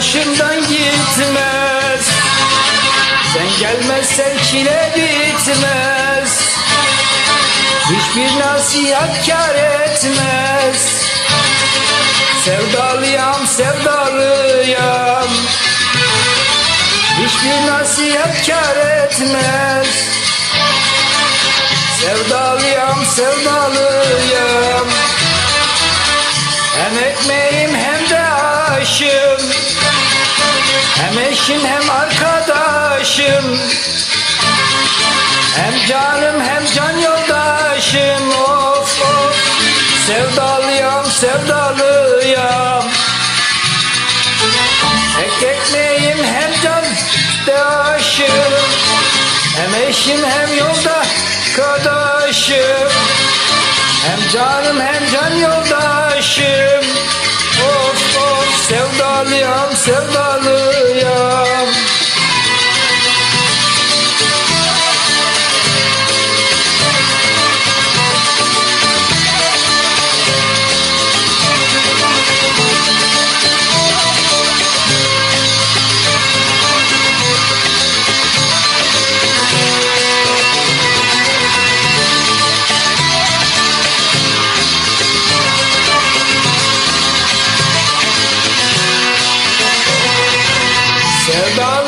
başımdan gitmez. Sen gelmezsen çile bitmez. Hiçbir nasihat kar etmez. Sevdalıyam sevdalıyam. Hiçbir nasihat kar etmez. Sevdalıyam sevdalıyam eşim hem arkadaşım Hem canım hem can yoldaşım. Of of Sevdalıyam sevdalıyam. Ek ekmeğim hem can daşım Hem eşim hem yolda arkadaşım Hem canım hem can yoldaşım sevdalıyam sevdalıyam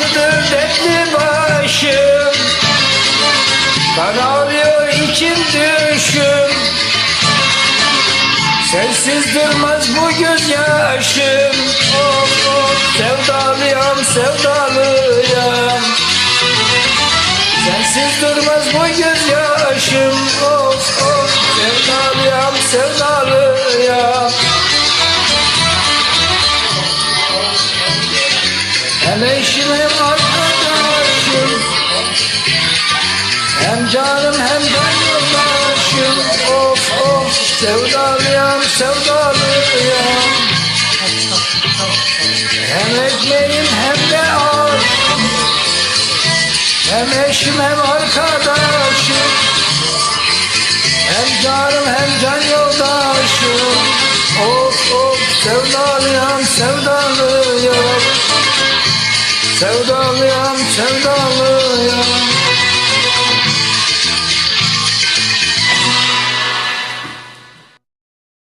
Sevdalıdır dertli başım. Kan ağrıyor içim düşüm. Sensiz durmaz bu gözyaşım Of of sevdalıyam sevdalıyam. Sensiz durmaz bu gözyaşım of Hem arkadaşım. Hem canım hem can yoldaşım. Of of sevdalıyam sevdalıyam Hem ekmeğim hem de aşım Hem eşim hem arkadaşım. Hem canım hem can yoldaşım. Of of sevdalıyam sevdalıyam Sevdalıyam sevdalıyam